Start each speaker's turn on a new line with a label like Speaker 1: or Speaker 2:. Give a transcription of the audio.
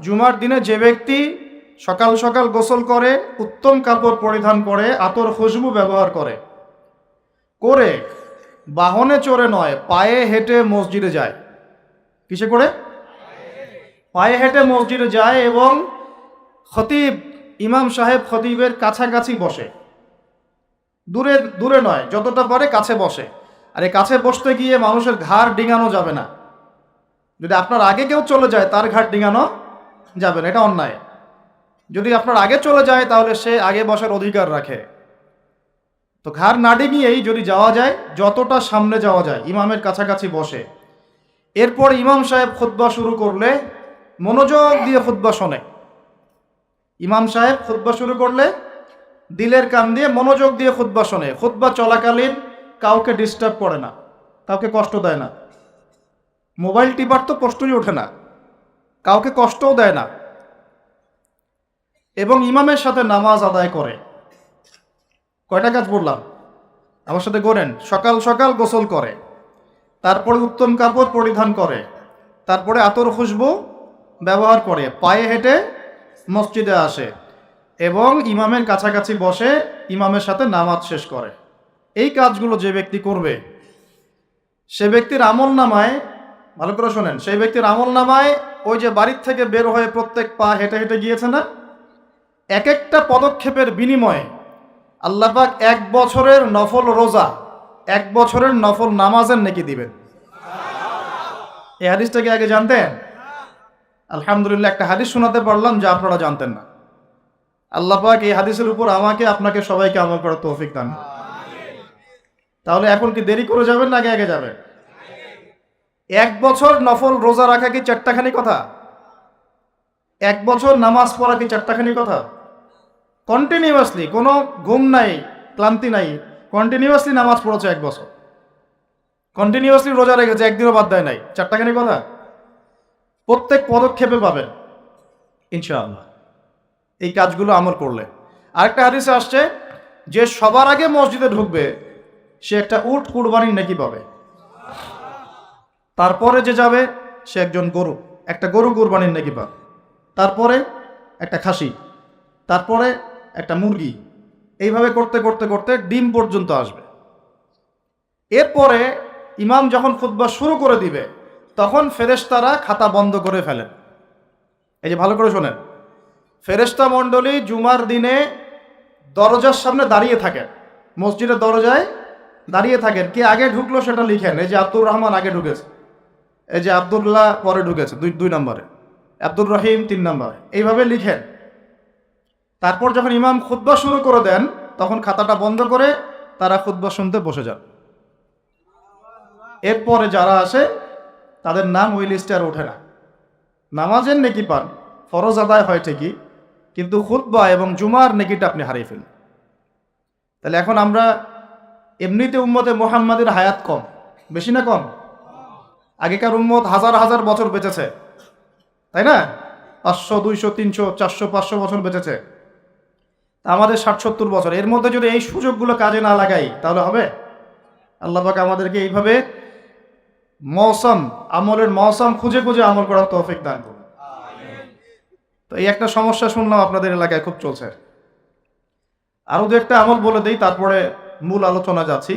Speaker 1: জুমার দিনে যে ব্যক্তি সকাল সকাল গোসল করে, উত্তম কাপড় পরিধান করে, আতর খুশবু ব্যবহার করে করে বাহনে চড়ে নয়, পায়ে হেঁটে মসজিদে যায়। কিসে করে? পায়ে হেঁটে মসজিদে যায় এবং খতিব, ইমাম সাহেব খতিবের কাছাকাছি বসে। দূরে দূরে নয়, যতটা পারে কাছে বসে। আর এই কাছে বসতে গিয়ে মানুষের ঘাড় ডিঙানো যাবে না। যদি আপনার আগে কেউ চলে যায়, তার ঘাট ডিঙানো যাবে না, এটা অন্যায়। যদি আপনার আগে চলে যায়, তাহলে সে আগে বসার অধিকার রাখে। তো ঘাড় না ডিঙিয়েই যদি যাওয়া যায়, যতটা সামনে যাওয়া যায়, ইমামের কাছাকাছি বসে। এরপর ইমাম সাহেব খুতবা শুরু করলে, মনোযোগ দিয়ে খুতবা শোনে। ইমাম সাহেব খুতবা শুরু করলে, দিলের কান দিয়ে মনোযোগ দিয়ে খুতবা শোনে। খুতবা চলাকালীন কাউকে ডিস্টার্ব করে না, কাউকে কষ্ট দেয় না। মোবাইল টিপার তো প্রশ্নই ওঠে না। কাউকে কষ্টও দেয় না এবং ইমামের সাথে নামাজ আদায় করে। কয়টা কাজ বললাম আমার সাথে করেন সকাল সকাল গোসল করে, তারপরে উত্তম কাপড় পরিধান করে, তারপরে আতর খুশবু ব্যবহার করে, পায়ে হেঁটে মসজিদে আসে এবং ইমামের কাছাকাছি বসে ইমামের সাথে নামাজ শেষ করে। এই কাজগুলো যে ব্যক্তি করবে, সে ব্যক্তির আমল নামায়, ভালো করে শোনেন, সেই ব্যক্তির আমল নামায় ওই যে বাড়ির থেকে বের হয়ে প্রত্যেক পা হেঁটে হেঁটে গিয়েছে না? এক একটা পদক্ষেপের বিনিময়ে আল্লাপাক এক বছরের নফল রোজা, এক বছরের নফল নামাজের নেকি দিবেন। এই হাদিসটাকে আগে জানতেন? আলহামদুলিল্লাহ, একটা হাদিস শোনাতে পারলাম যা আপনারা জানতেন না। আল্লাপাক এই হাদিসের উপর আমাকে, আপনাকে সবাইকে আমল করার তৌফিক দান তাহলে এখন কি দেরি করে যাবেন না আগে আগে যাবেন? এক বছর নফল রোজা রাখা কি চারটাখানি কথা? এক বছর নামাজ পড়া কি চারটাখানি কথা? কন্টিনিউয়াসলি কোনো ঘুম নাই, ক্লান্তি নাই কন্টিনিউয়াসলি নামাজ পড়েছে এক বছর। কন্টিনিউয়াসলি রোজা রেখেছে, একদিনও বাদ দেয় নাই, চারটাখানি কথা? প্রত্যেক পদক্ষেপে পাবেন, ইনশাআল্লাহ। এই কাজগুলো আমল করলে। আরেকটা হাদিসে আসছে, যে সবার আগে মসজিদে ঢুকবে, সে একটা উট কুরবানির নাকি পাবে। তারপরে যে যাবে, সে একজন গরু। একটা গরু কুরবানির নাকি পাবে তারপরে একটা খাসি। তারপরে একটা মুরগি। এইভাবে করতে করতে করতে ডিম পর্যন্ত আসবে। এরপরে ইমাম যখন খুতবা শুরু করে দিবে, তখন ফেরেশতারা খাতা বন্ধ করে ফেলেন। এই যে ভালো করে শোনেন। ফেরেশতা মণ্ডলী জুমার দিনে দরজার সামনে দাঁড়িয়ে থাকেন। মসজিদের দরজায় দাঁড়িয়ে থাকেন। কে আগে ঢুকলো সেটা লিখেন। এই যে আব্দুর রহমান আগে ঢুকেছে। এই যে আবদুল্লাহ পরে ঢুকেছে, দুই দুই নম্বরে। আব্দুর রহিম তিন নম্বরে। এইভাবে লিখেন। তারপর যখন ইমাম খুতবা শুরু করে দেন, তখন খাতাটা বন্ধ করে তারা খুতবা শুনতে বসে যান। এরপরে যারা আসে, তাদের নাম ওই লিস্টে আর ওঠে না। নামাজের নেকি পান, ফরজ আদায় হয় ঠিকই, কিন্তু খুতবা এবং জুমার নেকিটা আপনি হারিয়ে ফেলেন। তাহলে এখন আমরা এমনিতে উম্মতে মোহাম্মদের হায়াত কম, বেশি না কম? আগেকার উম্মত হাজার হাজার বছর বেঁচেছে। তাই না? পাঁচশো, দুইশো, তিনশো, চারশো, পাঁচশো বছর বেঁচেছে। আমাদের ষাট সত্তর বছর, এর মধ্যে যদি এই সুযোগগুলো কাজে না লাগাই, তাহলে হবে? আল্লাহ পাক আমাদেরকে এইভাবে মৌসম, আমলের মৌসম খুঁজে খুঁজে আমল করার তৌফিক দান করুন। তো এই একটা সমস্যা শুনলাম আপনাদের এলাকায়, খুব চলছে। আরও দু একটা আমল বলে দিই, তারপরে মূল আলোচনা যাচ্ছি।